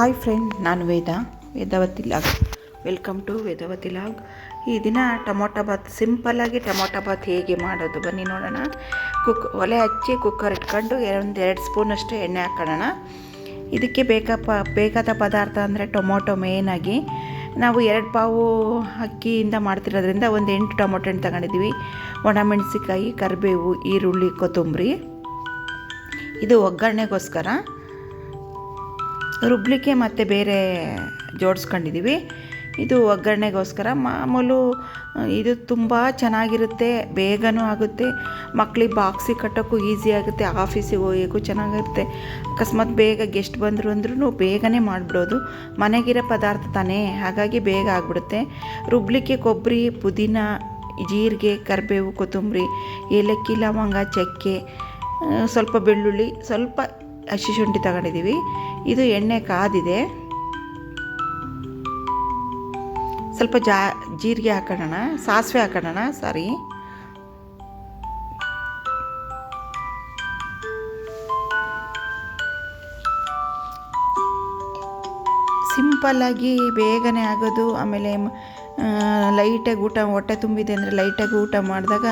Hi friend, ನಾನು Veda, Vedavathi log. Welcome to Vedavathi log. ಈ ದಿನ ಟೊಮೊಟೊ ಬಾತ್ ಸಿಂಪಲ್ಲಾಗಿ ಟೊಮೊಟೊ ಬಾತ್ ಹೇಗೆ ಮಾಡೋದು? ಬನ್ನಿ ನೋಡೋಣ. ಕುಕ್ ಒಲೆ ಹಚ್ಚಿ ಕುಕ್ಕರ್ ಇಟ್ಕೊಂಡು ಒಂದು ಎರಡು ಸ್ಪೂನಷ್ಟು ಎಣ್ಣೆ ಹಾಕೊಳ್ಳೋಣ ಇದಕ್ಕೆ ಬೇಕಪ್ಪ ಬೇಕಾದ ಪದಾರ್ಥ ಅಂದರೆ ಟೊಮೊಟೊ ಮೇಯ್ನಾಗಿ ನಾವು ಎರಡು ಪಾವು ಅಕ್ಕಿಯಿಂದ ಮಾಡ್ತಿರೋದ್ರಿಂದ ಒಂದು ಎಂಟು ಟೊಮೊಟೊ ಹಣ್ಣು ತಗೊಂಡಿದ್ದೀವಿ. ಒಣಮೆಣಸಿಕಾಯಿ ಕರಿಬೇವು, ಈರುಳ್ಳಿ, ಕೊತ್ತಂಬರಿ. ಇದು ಒಗ್ಗರಣೆಗೋಸ್ಕರ. ರುಬ್ಲಿಕ್ಕೆ ಮತ್ತು ಬೇರೆ ಜೋಡಿಸ್ಕೊಂಡಿದ್ದೀವಿ. ಇದು ಒಗ್ಗರಣೆಗೋಸ್ಕರ ಮಾಮೂಲು ಇದು ತುಂಬ ಚೆನ್ನಾಗಿರುತ್ತೆ, ಬೇಗನೂ ಆಗುತ್ತೆ, ಮಕ್ಳಿಗೆ ಬಾಕ್ಸಿಗೆ ಕಟ್ಟೋಕ್ಕೂ ಈಸಿ ಆಗುತ್ತೆ, ಆಫೀಸಿಗೆ ಹೋಗೋಕ್ಕೂ ಚೆನ್ನಾಗಿರುತ್ತೆ. ಅಕಸ್ಮಾತ್ ಬೇಗ ಗೆಸ್ಟ್ ಬಂದರು ಅಂದ್ರೂ ಬೇಗನೆ ಮಾಡಿಬಿಡೋದು, ಮನೆಗಿರೋ ಪದಾರ್ಥ ತಾನೇ, ಹಾಗಾಗಿ ಬೇಗ ಆಗಿಬಿಡುತ್ತೆ. ರುಬ್ಲಿಕ್ಕೆ ಕೊಬ್ಬರಿ, ಪುದೀನ, ಜೀರಿಗೆ, ಕರಿಬೇವು, ಕೊತ್ತಂಬರಿ, ಏಲಕ್ಕಿ, ಲವಂಗ, ಚಕ್ಕೆ ಸ್ವಲ್ಪ ಬೆಳ್ಳುಳ್ಳಿ, ಸ್ವಲ್ಪ ಹಸಿ ಶುಂಠಿ ತಗೊಂಡಿದ್ದೀವಿ. ಇದು ಎಣ್ಣೆ ಕಾದಿದೆ. ಸ್ವಲ್ಪ ಜಾ ಜೀರಿಗೆ ಹಾಕೋಣ ಸಾಸಿವೆ ಹಾಕೋಣ ಸಾರಿ. ಸಿಂಪಲ್ಲಾಗಿ ಬೇಗನೆ ಆಗೋದು, ಆಮೇಲೆ ಲೈಟಾಗಿ ಊಟ, ಹೊಟ್ಟೆ ತುಂಬಿದೆ ಅಂದರೆ ಲೈಟಾಗಿ ಊಟ ಮಾಡಿದಾಗ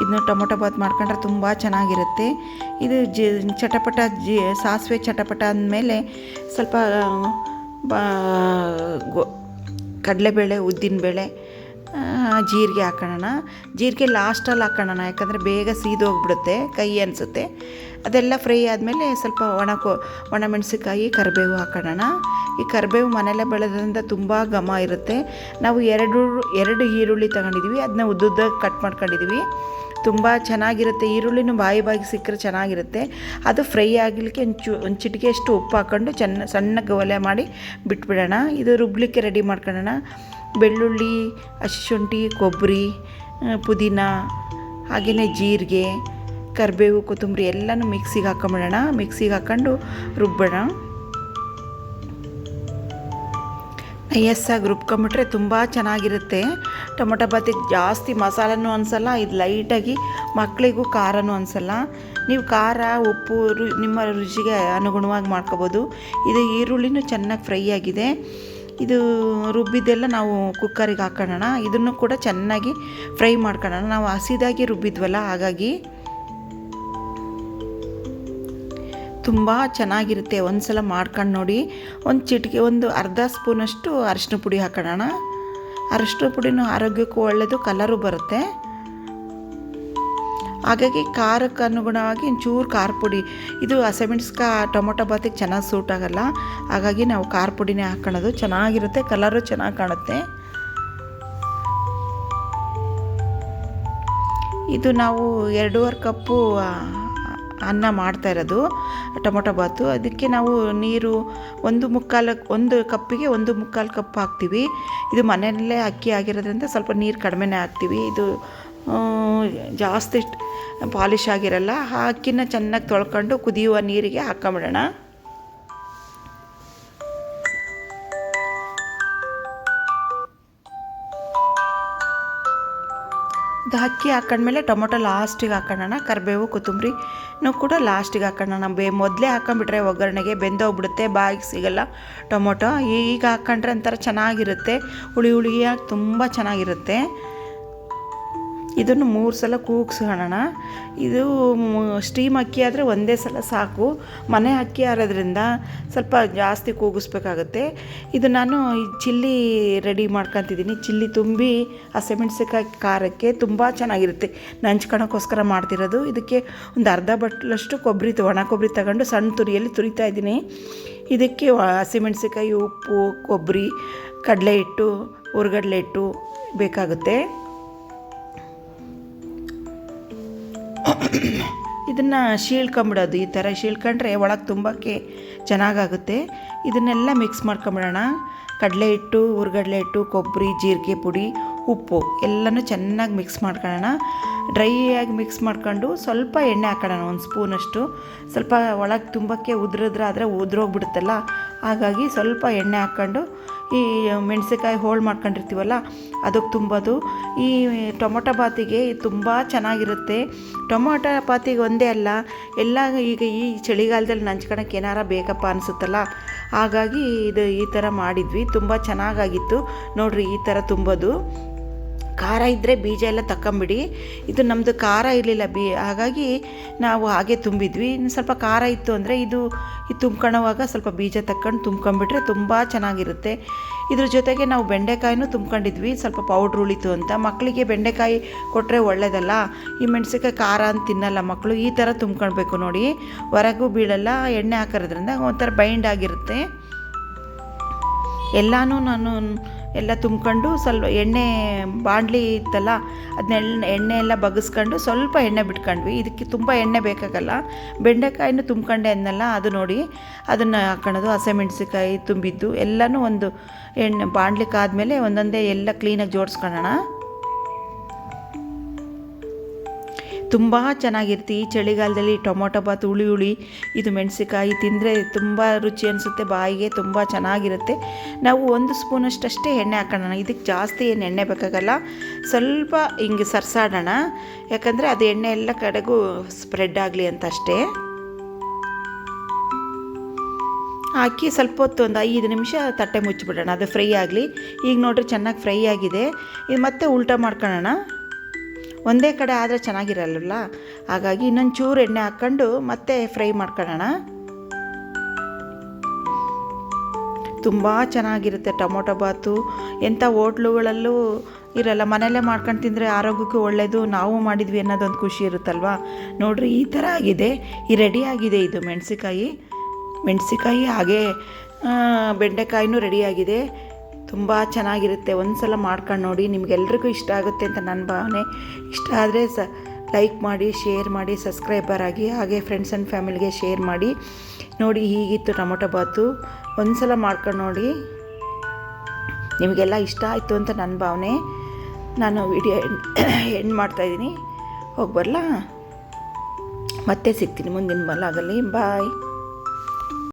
ಇದನ್ನ ಟೊಮೊಟೊ ಬಾತ್ ಮಾಡ್ಕೊಂಡ್ರೆ ತುಂಬ ಚೆನ್ನಾಗಿರುತ್ತೆ. ಇದು ಚಟಪಟ, ಜಿ, ಸಾಸಿವೆ ಚಟಪಟ ಅಂದಮೇಲೆ ಸ್ವಲ್ಪ ಬಾ ಕಡಲೆಬೇಳೆ, ಉದ್ದಿನಬೇಳೆ ಜೀರಿಗೆ ಹಾಕೋಣ ಜೀರಿಗೆ ಲಾಸ್ಟಲ್ಲಿ ಹಾಕೋಣ ಯಾಕಂದರೆ ಬೇಗ ಸೀದೋಗ್ಬಿಡುತ್ತೆ ಕೈ ಅನಿಸುತ್ತೆ. ಅದೆಲ್ಲ ಫ್ರೈ ಆದಮೇಲೆ ಸ್ವಲ್ಪ ಒಣ ಕೊ ಒಣಮೆಣಸಿಕಾಯಿ ಕರಿಬೇವು ಹಾಕೋಣ ಈ ಕರಿಬೇವು ಮನೆಯಲ್ಲೇ ಬೆಳೆದ್ರಿಂದ ತುಂಬ ಘಮ ಇರುತ್ತೆ. ನಾವು ಎರಡು ಎರಡು ಈರುಳ್ಳಿ ತಗೊಂಡಿದ್ದೀವಿ ಅದನ್ನ ಉದ್ದುದ್ದ ಕಟ್ ಮಾಡ್ಕೊಂಡಿದ್ದೀವಿ ತುಂಬ ಚೆನ್ನಾಗಿರುತ್ತೆ, ಈರುಳ್ಳಿನೂ ಬಾಯಿ ಬಾಯಿಗೆ ಸಿಕ್ಕರೆ ಚೆನ್ನಾಗಿರುತ್ತೆ. ಅದು ಫ್ರೈ ಆಗಲಿಕ್ಕೆ ಒಂದು ಚು, ಒಂದು ಚಿಟಿಕೆಯಷ್ಟು ಉಪ್ಪು ಹಾಕ್ಕೊಂಡು ಚೆನ್ನ ಸಣ್ಣಗೆ ಒಲೆ ಮಾಡಿ ಬಿಟ್ಬಿಡೋಣ. ಇದು ರುಬ್ಲಿಕ್ಕೆ ರೆಡಿ ಮಾಡ್ಕೊಳ್ಳೋಣ ಬೆಳ್ಳುಳ್ಳಿ ಹಸಿ ಶುಂಠಿ ಕೊಬ್ಬರಿ ಪುದೀನ ಹಾಗೆಯೇ ಜೀರಿಗೆ, ಕರಿಬೇವು, ಕೊತ್ತಂಬರಿ ಎಲ್ಲನೂ ಮಿಕ್ಸಿಗೆ ಹಾಕೊಂಬಿಡೋಣ. ಮಿಕ್ಸಿಗೆ ಹಾಕ್ಕೊಂಡು ರುಬ್ಬೋಣ. ನೈಯಸ್ಸಾಗಿ ರುಬ್ಕೊಂಬಿಟ್ರೆ ತುಂಬ ಚೆನ್ನಾಗಿರುತ್ತೆ. ಟೊಮೊಟೊ ಬಾತಿಗೆ ಜಾಸ್ತಿ ಮಸಾಲನೂ ಅನಿಸಲ್ಲ, ಇದು ಲೈಟಾಗಿ ಮಕ್ಕಳಿಗೂ ಖಾರನೂ ಅನಿಸಲ್ಲ. ನೀವು ಖಾರ, ಉಪ್ಪು, ರು, ನಿಮ್ಮ ರುಚಿಗೆ ಅನುಗುಣವಾಗಿ ಮಾಡ್ಕೋಬೋದು. ಇದು ಈರುಳ್ಳಿನೂ ಚೆನ್ನಾಗಿ ಫ್ರೈ ಆಗಿದೆ. ಇದು ರುಬ್ಬಿದ್ದೆಲ್ಲ ನಾವು ಕುಕ್ಕರಿಗೆ ಹಾಕೋಣ ಇದನ್ನು ಕೂಡ ಚೆನ್ನಾಗಿ ಫ್ರೈ ಮಾಡ್ಕೊಳ್ಳೋಣ ನಾವು ಹಸಿದಾಗಿ ರುಬ್ಬಿದ್ವಲ್ಲ, ಹಾಗಾಗಿ ತುಂಬ ಚೆನ್ನಾಗಿರುತ್ತೆ. ಒಂದು ಸಲ ಮಾಡ್ಕೊಂಡು ನೋಡಿ. ಒಂದು ಚಿಟಿಕೆ, ಒಂದು ಅರ್ಧ ಸ್ಪೂನಷ್ಟು ಅರಿಶಿನ ಪುಡಿ ಹಾಕೋಣ ಅರಿಶಿನ ಪುಡಿನೂ ಆರೋಗ್ಯಕ್ಕೂ ಒಳ್ಳೆಯದು ಕಲರು ಬರುತ್ತೆ. ಹಾಗಾಗಿ ಖಾರಕ್ಕೆ ಅನುಗುಣವಾಗಿ ಒಂಚೂರು ಖಾರ ಪುಡಿ. ಇದು ಹಸೆಮೆಣಸ್ಕಾ ಟೊಮೊಟೊ ಬಾತಿಗೆ ಚೆನ್ನಾಗಿ ಸೂಟ್ ಆಗೋಲ್ಲ. ಹಾಗಾಗಿ ನಾವು ಖಾರ ಪುಡಿನೇ ಹಾಕೊಳ್ಳೋದು. ಚೆನ್ನಾಗಿರುತ್ತೆ ಕಲರು ಚೆನ್ನಾಗಿ ಕಾಣುತ್ತೆ. ಇದು ನಾವು ಎರಡೂವರೆ ಕಪ್ಪು ಅನ್ನ ಮಾಡ್ತಾ ಇರೋದು, ಟೊಮೊಟೊ ಬಾತು ಅದಕ್ಕೆ ನಾವು ನೀರು ಒಂದು ಮುಕ್ಕಾಲು, ಒಂದು ಕಪ್ಪಿಗೆ ಒಂದು ಮುಕ್ಕಾಲು ಕಪ್ ಹಾಕ್ತೀವಿ. ಇದು ಮನೆಯಲ್ಲೇ ಅಕ್ಕಿ ಆಗಿರೋದ್ರಿಂದ ಸ್ವಲ್ಪ ನೀರು ಕಡಿಮೆನೇ ಹಾಕ್ತೀವಿ. ಇದು ಜಾಸ್ತಿ ಪಾಲಿಶ್ ಆಗಿರಲ್ಲ ಆ ಅಕ್ಕಿನ ಚೆನ್ನಾಗಿ ತೊಳ್ಕೊಂಡು ಕುದಿಯುವ ನೀರಿಗೆ ಹಾಕೊಂಬಿಡೋಣ. ಅದು ಅಕ್ಕಿ ಹಾಕೊಂಡ್ಮೇಲೆ ಟೊಮೊಟೊ ಲಾಸ್ಟಿಗೆ ಹಾಕೋಣ ಕರಿಬೇವು ಕೊತ್ತಂಬರಿನೂ ಕೂಡ ಲಾಸ್ಟಿಗೆ ಹಾಕೋಣ ಬೇ, ಮೊದಲೇ ಹಾಕೊಂಡ್ಬಿಟ್ರೆ ಒಗ್ಗರಣೆಗೆ ಬೆಂದೋಗ್ಬಿಡುತ್ತೆ, ಬಾಯಿಗೆ ಸಿಗಲ್ಲ ಟೊಮೊಟೊ. ಈಗ ಹಾಕೊಂಡ್ರೆ ಒಂಥರ ಚೆನ್ನಾಗಿರುತ್ತೆ, ಹುಳಿ ಹುಳಿಯಾಗಿ ತುಂಬ ಚೆನ್ನಾಗಿರುತ್ತೆ. ಇದನ್ನು ಮೂರು ಸಲ ಕೂಗ್ಸ್ಕೊಳ್ಳೋಣ ಇದು ಸ್ಟೀಮ್ ಅಕ್ಕಿ ಆದರೆ ಒಂದೇ ಸಲ ಸಾಕು. ಮನೆ ಅಕ್ಕಿ ಆರೋದ್ರಿಂದ ಸ್ವಲ್ಪ ಜಾಸ್ತಿ ಕೂಗಿಸ್ಬೇಕಾಗುತ್ತೆ. ಇದು ನಾನು ಈ ಚಿಲ್ಲಿ ರೆಡಿ ಮಾಡ್ಕೊತಿದ್ದೀನಿ. ಚಿಲ್ಲಿ ತುಂಬಿ ಹಸಿಮೆಣ್ಸಿಕಾಯಿ ಖಾರಕ್ಕೆ ತುಂಬ ಚೆನ್ನಾಗಿರುತ್ತೆ. ನಂಚ್ಕೊಳಕ್ಕೋಸ್ಕರ ಮಾಡ್ತಿರೋದು. ಇದಕ್ಕೆ ಒಂದು ಅರ್ಧ ಬಟ್ಲಷ್ಟು ಕೊಬ್ಬರಿ ಒಣ ಕೊಬ್ಬರಿ ತಗೊಂಡು ಸಣ್ಣ ತುರಿಯಲ್ಲಿ ತುರಿತಾ ಇದ್ದೀನಿ. ಇದಕ್ಕೆ ಹಸಿಮೆಣ್ಸಿಕಾಯಿ ಉಪ್ಪು, ಕೊಬ್ಬರಿ, ಕಡಲೆ ಹಿಟ್ಟು ಹುರ್ಗಡ್ಲೆ ಹಿಟ್ಟು ಬೇಕಾಗುತ್ತೆ. ಇದನ್ನು ಶೀಳ್ಕೊಂಬಿಡೋದು, ಈ ಥರ ಶೀಳ್ಕೊಂಡ್ರೆ ಒಳಗೆ ತುಂಬಕ್ಕೆ ಚೆನ್ನಾಗಾಗುತ್ತೆ. ಇದನ್ನೆಲ್ಲ ಮಿಕ್ಸ್ ಮಾಡ್ಕೊಂಬಿಡೋಣ. ಕಡಲೆ ಹಿಟ್ಟು ಹುರ್ಗಡ್ಲೆ ಹಿಟ್ಟು, ಕೊಬ್ಬರಿ, ಜೀರಿಗೆ ಪುಡಿ, ಉಪ್ಪು ಎಲ್ಲನೂ ಚೆನ್ನಾಗಿ ಮಿಕ್ಸ್ ಮಾಡ್ಕೊಳ್ಳೋಣ. ಡ್ರೈಯಾಗಿ ಮಿಕ್ಸ್ ಮಾಡ್ಕೊಂಡು ಸ್ವಲ್ಪ ಎಣ್ಣೆ ಹಾಕೋಣ ಒಂದು ಸ್ಪೂನಷ್ಟು ಸ್ವಲ್ಪ ಒಳಗೆ ತುಂಬಕ್ಕೆ ಉದುರಿದ್ರೆ ಆದರೆ ಉದ್ರೋಗ್ಬಿಡುತ್ತಲ್ಲ. ಹಾಗಾಗಿ ಸ್ವಲ್ಪ ಎಣ್ಣೆ ಹಾಕ್ಕೊಂಡು ಈ ಮೆಣಸಿನ್ಕಾಯಿ ಹೋಳು ಮಾಡ್ಕೊಂಡಿರ್ತೀವಲ್ಲ, ಅದಕ್ಕೆ ತುಂಬೋದು. ಈ, ಟೊಮೊಟೊ ಬಾತಿಗೆ ತುಂಬ ಚೆನ್ನಾಗಿರುತ್ತೆ. ಟೊಮೊಟೊ ಬಾತಿಗೆ ಒಂದೇ ಅಲ್ಲ, ಎಲ್ಲ ಈಗ ಈ ಚಳಿಗಾಲದಲ್ಲಿ ನಂಚ್ಕೊಳಕ್ಕೆ ಏನಾರ ಬೇಕಪ್ಪ ಅನಿಸುತ್ತಲ್ಲ? ಹಾಗಾಗಿ ಇದು ಈ ಥರ ಮಾಡಿದ್ವಿ. ತುಂಬ ಚೆನ್ನಾಗಾಗಿತ್ತು. ನೋಡಿರಿ, ಈ ಥರ ತುಂಬೋದು. ಖಾರ ಇದ್ದರೆ ಬೀಜ ಎಲ್ಲ ತಕ್ಕಂಬಿಡಿ. ಇದು ನಮ್ಮದು ಖಾರ ಇರಲಿಲ್ಲ ಬಿ, ಹಾಗಾಗಿ ನಾವು ಹಾಗೆ ತುಂಬಿದ್ವಿ. ಇನ್ನು ಸ್ವಲ್ಪ ಖಾರ ಇತ್ತು ಅಂದರೆ ಇದು ಇದು ತುಂಬ್ಕೊಳ್ಳೋವಾಗ ಸ್ವಲ್ಪ ಬೀಜ ತಕ್ಕೊಂಡು ತುಂಬ್ಕೊಂಬಿಟ್ರೆ ತುಂಬ ಚೆನ್ನಾಗಿರುತ್ತೆ. ಇದ್ರ ಜೊತೆಗೆ ನಾವು ಬೆಂಡೆಕಾಯಿನೂ ತುಂಬ್ಕೊಂಡಿದ್ವಿ. ಸ್ವಲ್ಪ ಪೌಡ್ರ್ ಉಳಿತು ಅಂತ. ಮಕ್ಕಳಿಗೆ ಬೆಂಡೆಕಾಯಿ ಕೊಟ್ಟರೆ ಒಳ್ಳೇದಲ್ಲ. ಈ ಮೆಣಸಿಕಾಯಿ ಖಾರ ಅಂತ ತಿನ್ನಲ್ಲ ಮಕ್ಕಳು ಈ ಥರ ತುಂಬ್ಕೊಳ್ಬೇಕು ನೋಡಿ. ಹೊರಗೂ ಬೀಳಲ್ಲ. ಎಣ್ಣೆ ಹಾಕೋದ್ರಿಂದ ಒಂಥರ ಬೈಂಡ್ ಆಗಿರುತ್ತೆ. ಎಲ್ಲನೂ ನಾನು ಎಲ್ಲ ತುಂಬ್ಕೊಂಡು ಸ್ವಲ್ಪ ಎಣ್ಣೆ ಬಾಣಲಿ ಇತ್ತಲ್ಲ ಅದನ್ನೆಲ್ಲ ಎಣ್ಣೆ ಎಲ್ಲ ಬಗ್ಗಿಸ್ಕೊಂಡು ಸ್ವಲ್ಪ ಎಣ್ಣೆ ಬಿಟ್ಕೊಂಡ್ವಿ. ಇದಕ್ಕೆ ತುಂಬ ಎಣ್ಣೆ ಬೇಕಾಗಲ್ಲ. ಬೆಂಡೆಕಾಯಿನೂ ತುಂಬ್ಕೊಂಡೆ ಅನ್ನಲ್ಲ ಅದು ನೋಡಿ. ಅದನ್ನು ಹಾಕೊಳ್ಳೋದು ಹಸಿಮೆಣ್ಸಿಕಾಯಿ ತುಂಬಿದ್ದು, ಎಲ್ಲನೂ ಒಂದು ಎಣ್ಣೆ ಬಾಂಡ್ಲಿಕ್ಕಾದಮೇಲೆ ಒಂದೊಂದೇ ಎಲ್ಲ ಕ್ಲೀನಾಗಿ ಜೋಡಿಸ್ಕೊಳ್ಳೋಣ ತುಂಬ ಚೆನ್ನಾಗಿರುತ್ತೆ ಈ ಚಳಿಗಾಲದಲ್ಲಿ ಟೊಮೊಟೊ ಬಾತ್ ಹುಳಿ ಹುಳಿ ಇದು ಮೆಣಸಿಕಾಯಿ ತಿಂದರೆ ತುಂಬ ರುಚಿ ಅನಿಸುತ್ತೆ. ಬಾಯಿಗೆ ತುಂಬ ಚೆನ್ನಾಗಿರುತ್ತೆ. ನಾವು ಒಂದು ಸ್ಪೂನಷ್ಟಷ್ಟೇ ಎಣ್ಣೆ ಹಾಕೋಣ ಇದಕ್ಕೆ ಜಾಸ್ತಿ ಏನು ಎಣ್ಣೆ ಬೇಕಾಗಲ್ಲ. ಸ್ವಲ್ಪ ಹಿಂಗೆ ಸರ್ಸಾಡೋಣ. ಯಾಕಂದರೆ ಅದು ಎಣ್ಣೆ ಎಲ್ಲ ಕಡೆಗೂ ಸ್ಪ್ರೆಡ್ ಆಗಲಿ ಅಂತ ಅಷ್ಟೇ. ಹಾಕಿ ಸ್ವಲ್ಪ ಹೊತ್ತು ಒಂದು ಐದು ನಿಮಿಷ ತಟ್ಟೆ ಮುಚ್ಚಿಬಿಡೋಣ. ಅದು ಫ್ರೈ ಆಗಲಿ. ಈಗ ನೋಡ್ರಿ ಚೆನ್ನಾಗಿ ಫ್ರೈ ಆಗಿದೆ. ಇದು ಮತ್ತೆ ಉಲ್ಟಾ ಮಾಡ್ಕೊಳ್ಳೋಣ ಒಂದೇ ಕಡೆ ಆದರೆ ಚೆನ್ನಾಗಿರಲ್ಲ ಹಾಗಾಗಿ ಇನ್ನೊಂದು ಚೂರು ಎಣ್ಣೆ ಹಾಕ್ಕೊಂಡು ಮತ್ತೆ ಫ್ರೈ ಮಾಡ್ಕೊಳ್ಳೋಣ. ತುಂಬ ಚೆನ್ನಾಗಿರುತ್ತೆ ಟೊಮೊಟೊ ಬಾತು. ಎಂಥ ಹೋಟ್ಲುಗಳಲ್ಲೂ ಇರಲ್ಲ, ಮನೆಯಲ್ಲೇ ಮಾಡ್ಕೊಂಡು ತಿಂದರೆ ಆರೋಗ್ಯಕ್ಕೂ ಒಳ್ಳೆಯದು ನಾವು ಮಾಡಿದ್ವಿ ಅನ್ನೋದೊಂದು ಖುಷಿ ಇರುತ್ತಲ್ವ? ನೋಡ್ರಿ, ಈ ಥರ ಆಗಿದೆ, ಈ ರೆಡಿ ಆಗಿದೆ ಇದು ಮೆಣಸಿಕಾಯಿ ಮೆಣಸಿಕಾಯಿ ಹಾಗೆ ಬೆಂಡೆಕಾಯಿನೂ ರೆಡಿಯಾಗಿದೆ ತುಂಬ ಚೆನ್ನಾಗಿರುತ್ತೆ. ಒಂದು ಸಲ ಮಾಡ್ಕೊಂಡು ನೋಡಿ, ನಿಮಗೆಲ್ರಿಗೂ ಇಷ್ಟ ಆಗುತ್ತೆ ಅಂತ ನನ್ನ ಭಾವನೆ. ಇಷ್ಟ ಆದರೆ ಸ ಲೈಕ್ ಮಾಡಿ ಶೇರ್ ಮಾಡಿ ಸಬ್ಸ್ಕ್ರೈಬರ್ ಆಗಿ, ಹಾಗೆ ಫ್ರೆಂಡ್ಸ್ ಆ್ಯಂಡ್ ಫ್ಯಾಮಿಲಿಗೆ ಶೇರ್ ಮಾಡಿ. ನೋಡಿ, ಹೀಗಿತ್ತು ಟೊಮೊಟೊ ಬಾತು. ಒಂದು ಸಲ ಮಾಡ್ಕೊಂಡು ನೋಡಿ, ನಿಮಗೆಲ್ಲ ಇಷ್ಟ ಆಯಿತು ಅಂತ ನನ್ನ ಭಾವನೆ. ನಾನು ವಿಡಿಯೋ ಎಂಡ್ ಮಾಡ್ತಾಯಿದ್ದೀನಿ ಹೋಗಿ ಬರಲಾ? ಮತ್ತೆ ಸಿಗ್ತೀನಿ ಮುಂದಿನ ಬಲಾಗಲ್ಲಿ ಬಾಯ್